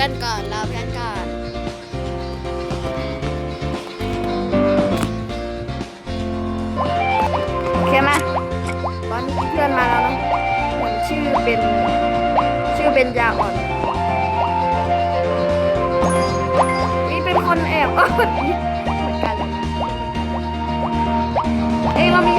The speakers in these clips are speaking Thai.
พื่อนก่อนรอเพื่อนก่อนโอเคไหมตอนนี้เพื่อนมาแล้วเนะเหมือนชื่อเป็นชื่อเป็นยาอ่อนนี่เป็นคนแอบออนเหมือนกันเลยเอ้ยเรามี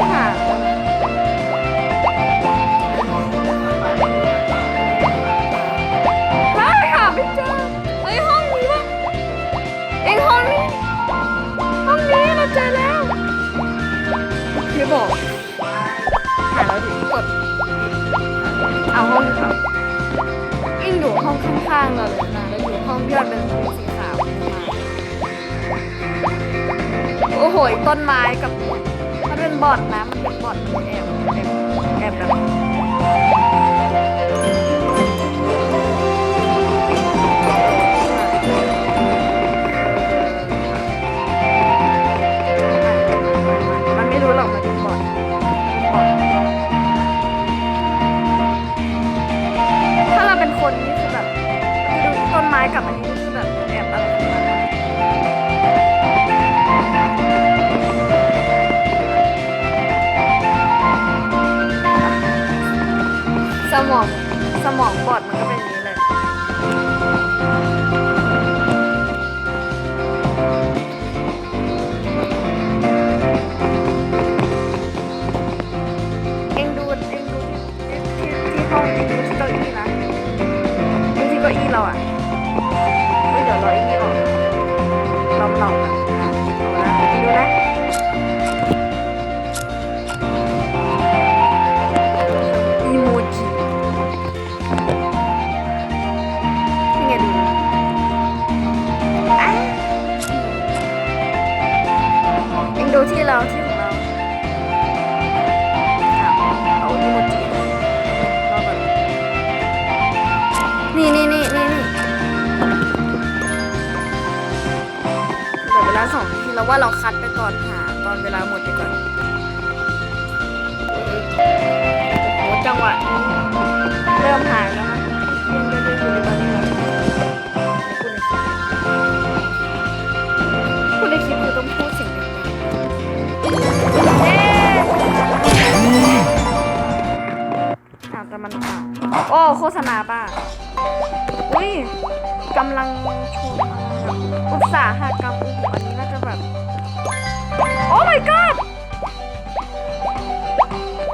เอาห้องเขาอิงอยู่ห้องข้างๆเราเลยนะแล้วอยู่ห้องที่มันเป็นสีขาวโอ้โหต้นไม้กับมันเป็นบอดนะมันเป็นบอดมันแอบ ดูต้นไม้กับอันนี้คือแบบแอบอะไรของมันอะสมองสมองบอดมันก็เป็นอย่างนี้เลย เอ็งดูเอ็งดูที่ที่ที่ห้องเอ็งดูที่เก้าอี้นะดูที่เก้าอี้เราอะ นี่นี่นี่นี่นี่เหลือเวลาสองนาทีแล้วว่าเราคัดไปก่อนหาตอนเวลาหมดไปก่อนโอ้โหจังหวะนี้เริ่มหายแล้วนะยังจะอยู่ในคลิปคือต้องพูดเสิ่งดังๆเอ๊ะถามแต่มันอะโอ้โฆษณาป่ะ อุ้ยกำลังชมอุตสาหกรรมโอ้โหอันนี้น่าจะแบบ โอ้ my god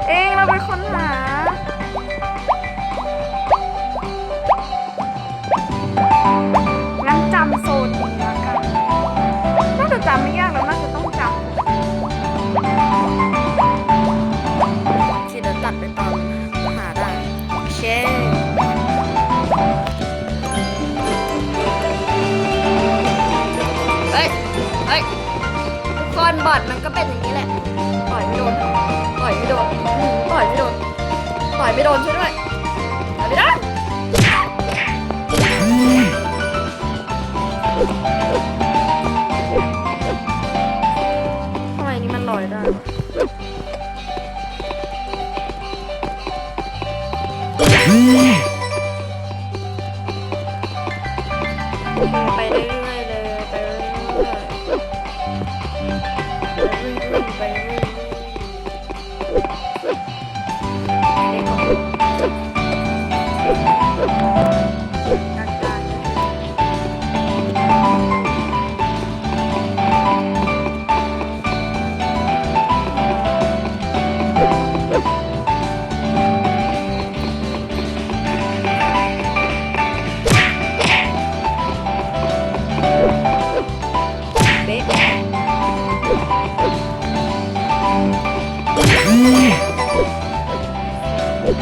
เองเราไปค้นหา บอดมันก็เป็นอย่างนี้แหละ ต่อยไม่โดน ต่อยไม่โดน ต่อยไม่โดน ต่อยไม่โดนช่วยด้วยต่อยไม่ได้ทำไมนี่มันลอยได้วะ เดี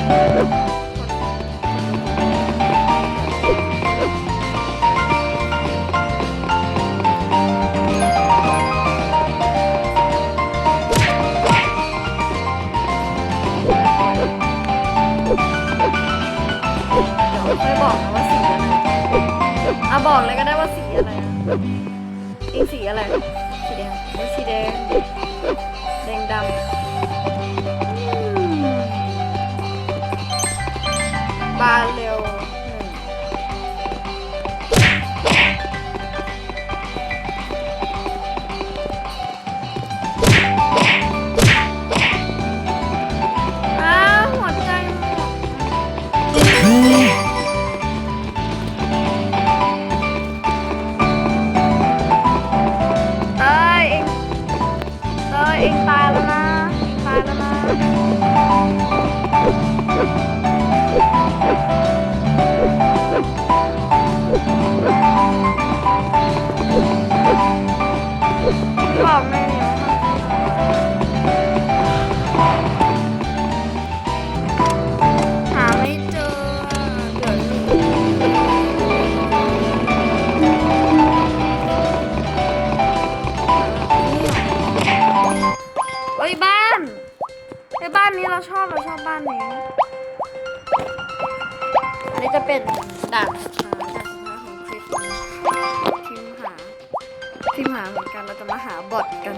๋ยวค่อยบอกนะว่าสีอะไรอะบอกเลยก็ได้ว่าสีอะไรอะอิงสีอะไร สีแดงไม่สีแดง แดงดำ บ ในบ้านนี้เราชอบเราชอบบ้านนี้ อันนี้จะเป็นดานสุดท้ายด่านสุดท้ายของคลิปทีมหาทีมหาเหมือนกันเราจะมาหาบอทกัน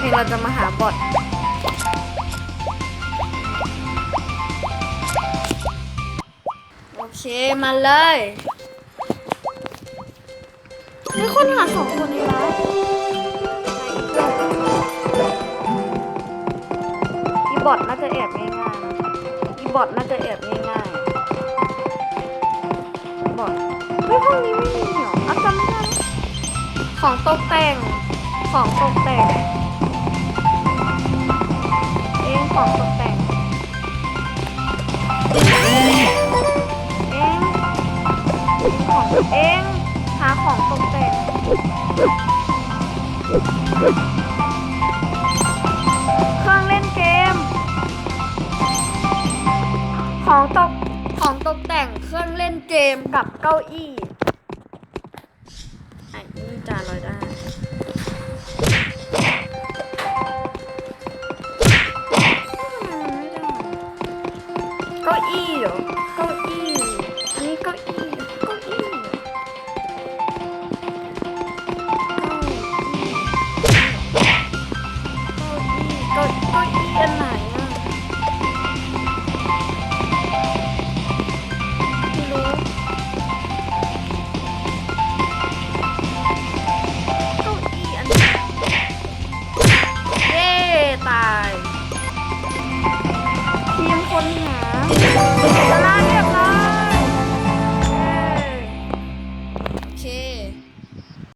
นี่เราจะมาหาบอทโอเคมาเลยไม่คนหาสองคนเลยวะ อทน่าจะแอบง่ายๆนะอีบอทน่าจะแอบง่ายๆบอทเฮ้ยห้องนี้ไม่มีเหรออะจำไม่ได้ของตกแต่ง ของตกแต่ง เองของตกแต่งเองของเองหาของตกแต่ง ของตกของตกแต่งเครื่องเล่นเกมกับเก้าอี้